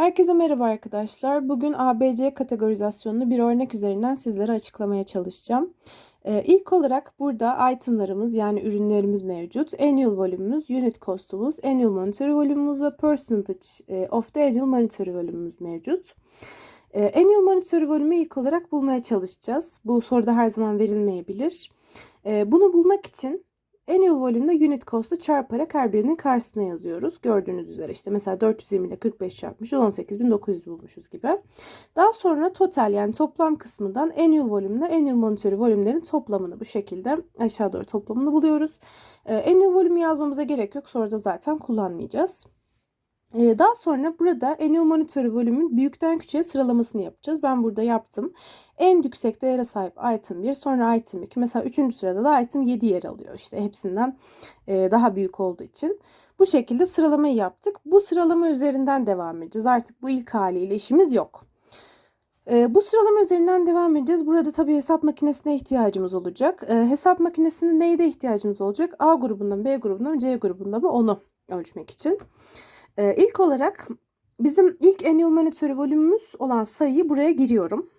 Herkese merhaba arkadaşlar. Bugün ABC kategorizasyonunu bir örnek üzerinden sizlere açıklamaya çalışacağım. Ee, ilk olarak burada itemlarımız yani ürünlerimiz mevcut. Annual volümümüz, unit cost'umuz, annual monetary volümümüz ve percentage e, of the annual monetary volümümüz mevcut. Ee, annual monetary volümü ilk olarak bulmaya çalışacağız. Bu soruda her zaman verilmeyebilir. Ee, bunu bulmak için Annual volümle unit cost'u çarparak her birinin karşısına yazıyoruz. Gördüğünüz üzere işte mesela 420 ile 45 çarpmışız 18.900 bulmuşuz gibi. Daha sonra total yani toplam kısmından annual volümle annual monetary volümlerin toplamını bu şekilde aşağı doğru toplamını buluyoruz. Ee, annual volümü yazmamıza gerek yok. Sonra da zaten kullanmayacağız. Ee, daha sonra burada annual monetary volümün büyükten küçüğe sıralamasını yapacağız. Ben burada yaptım. En yüksek değere sahip item 1, sonra item 2. Mesela 3. sırada da item 7 yer alıyor. İşte hepsinden e, daha büyük olduğu için. Bu şekilde sıralamayı yaptık. Bu sıralama üzerinden devam edeceğiz. Artık bu ilk haliyle işimiz yok. E, bu sıralama üzerinden devam edeceğiz. Burada tabii hesap makinesine ihtiyacımız olacak. E, hesap makinesinin neyde ihtiyacımız olacak? A grubundan, B grubundan, C grubundan mı onu ölçmek için. Ee, ilk olarak bizim ilk annual monetary volümümüz olan sayıyı buraya giriyorum.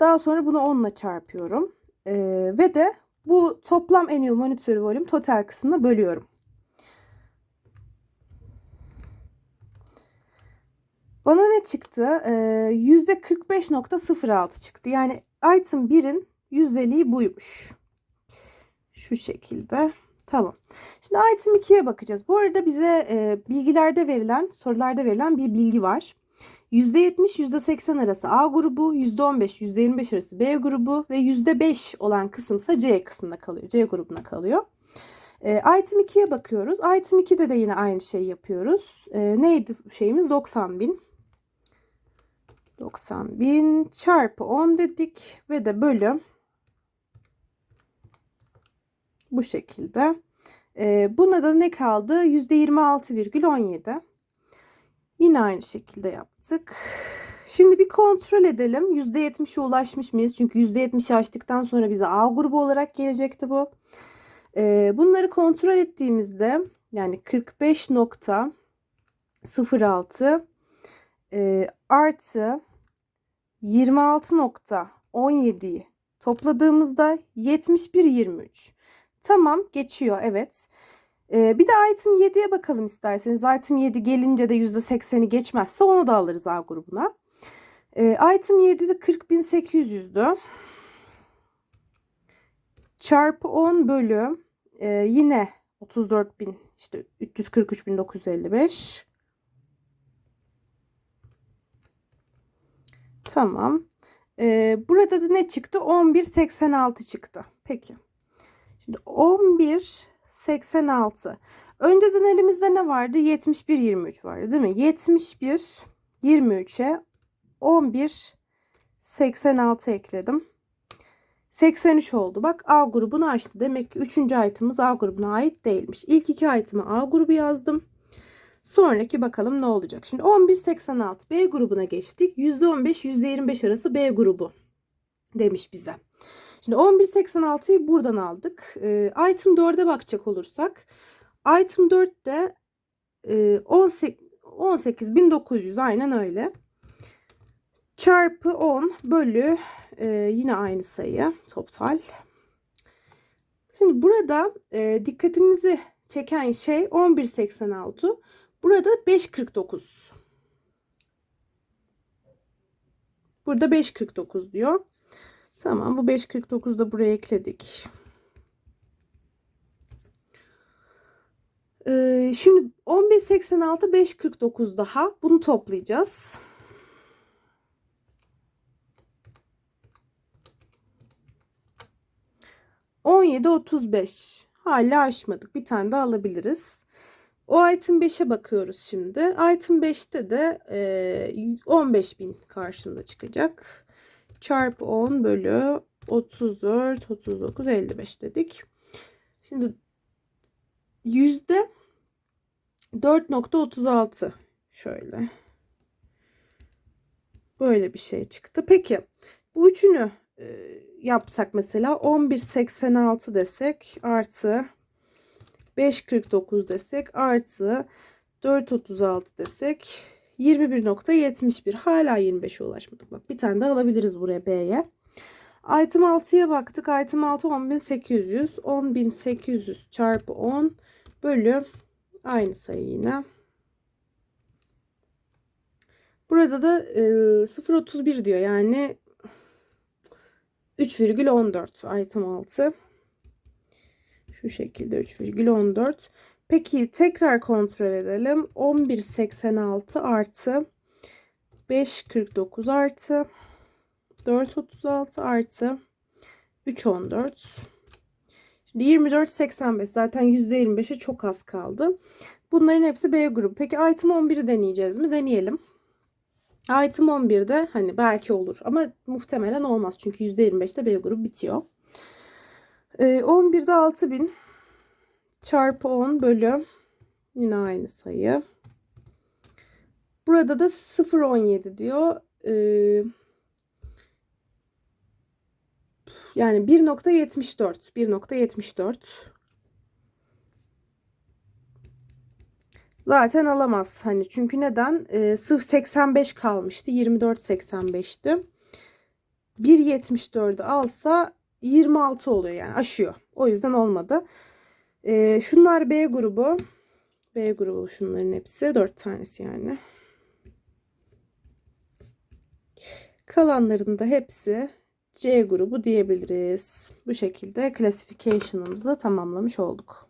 Daha sonra bunu 10 ile çarpıyorum. Ee, ve de bu toplam annual monetary volüm total kısmına bölüyorum. Bana ne çıktı? Ee, %45.06 çıktı. Yani item 1'in yüzdeliği buymuş. Şu şekilde. Tamam. Şimdi item 2'ye bakacağız. Bu arada bize e, bilgilerde verilen, sorularda verilen bir bilgi var. %70, %80 arası A grubu, %15, %25 arası B grubu ve %5 olan kısımsa C kısmında kalıyor. C grubuna kalıyor. E, item 2'ye bakıyoruz. Item 2'de de yine aynı şeyi yapıyoruz. E, neydi şeyimiz? 90 bin. 90 bin çarpı 10 dedik ve de bölü bu şekilde. Ee, buna da ne kaldı? %26,17. Yine aynı şekilde yaptık. Şimdi bir kontrol edelim. %70'e ulaşmış mıyız? Çünkü %70'i aştıktan sonra bize A grubu olarak gelecekti bu. Ee, bunları kontrol ettiğimizde yani 45.06 e, artı 26.17'yi topladığımızda 71.23. Tamam geçiyor evet. Ee, bir de item 7'ye bakalım isterseniz. Item 7 gelince de %80'i geçmezse onu da alırız A grubuna. Ee, item 7'de 40.800'dü. Çarpı 10 bölü e, yine 34.000 işte 343.955. Tamam. Ee, burada da ne çıktı? 11.86 çıktı. Peki. Şimdi 11 86. Önceden elimizde ne vardı? 71 23 vardı değil mi? 71 23'e 11 86 ekledim. 83 oldu. Bak A grubunu açtı. Demek ki 3. item'ımız A grubuna ait değilmiş. İlk iki item'ı A grubu yazdım. Sonraki bakalım ne olacak. Şimdi 11.86 B grubuna geçtik. %15 %25 arası B grubu demiş bize. Şimdi 11.86'yı buradan aldık. E, item 4'e bakacak olursak item 4'te e, 18.900 aynen öyle. Çarpı 10 bölü e, yine aynı sayı total. Şimdi burada e, dikkatimizi çeken şey 11.86. Burada 5.49. Burada 5.49 diyor. Tamam bu 5.49 da buraya ekledik. Ee, şimdi 11.86 5.49 daha bunu toplayacağız. Beş. Hala aşmadık. Bir tane daha alabiliriz. O item 5'e bakıyoruz şimdi. Item 5'te de e, 15 bin karşımıza çıkacak çarpı 10 bölü 34, 39, 55 dedik. Şimdi yüzde 4.36 şöyle. Böyle bir şey çıktı. Peki bu üçünü e, yapsak mesela 11.86 desek artı 5.49 desek artı 4.36 desek 21.71 hala 25'e ulaşmadık. Bak bir tane daha alabiliriz buraya B'ye. Item 6'ya baktık. Item 6 10.800. 10.800 çarpı 10 bölü aynı sayı yine. Burada da e, 0.31 diyor. Yani 3,14 item 6. Şu şekilde 3,14. Peki tekrar kontrol edelim. 11.86 artı 5.49 artı 4.36 artı 3.14. Şimdi 24.85 zaten %25'e çok az kaldı. Bunların hepsi B grubu. Peki item 11'i deneyeceğiz mi? Deneyelim. Item 11'de hani belki olur ama muhtemelen olmaz. Çünkü %25'te B grubu bitiyor. Ee, 11'de 6000 çarpı 10 bölü yine aynı sayı. Burada da 0.17 diyor. Ee, yani 1.74 1.74 zaten alamaz hani çünkü neden? Ee, sırf 85 kalmıştı 24.85'ti 1.74'ü alsa 26 oluyor yani aşıyor. O yüzden olmadı ee, şunlar B grubu B grubu şunların hepsi 4 tanesi yani kalanların da hepsi C grubu diyebiliriz. Bu şekilde classification'ımızı tamamlamış olduk.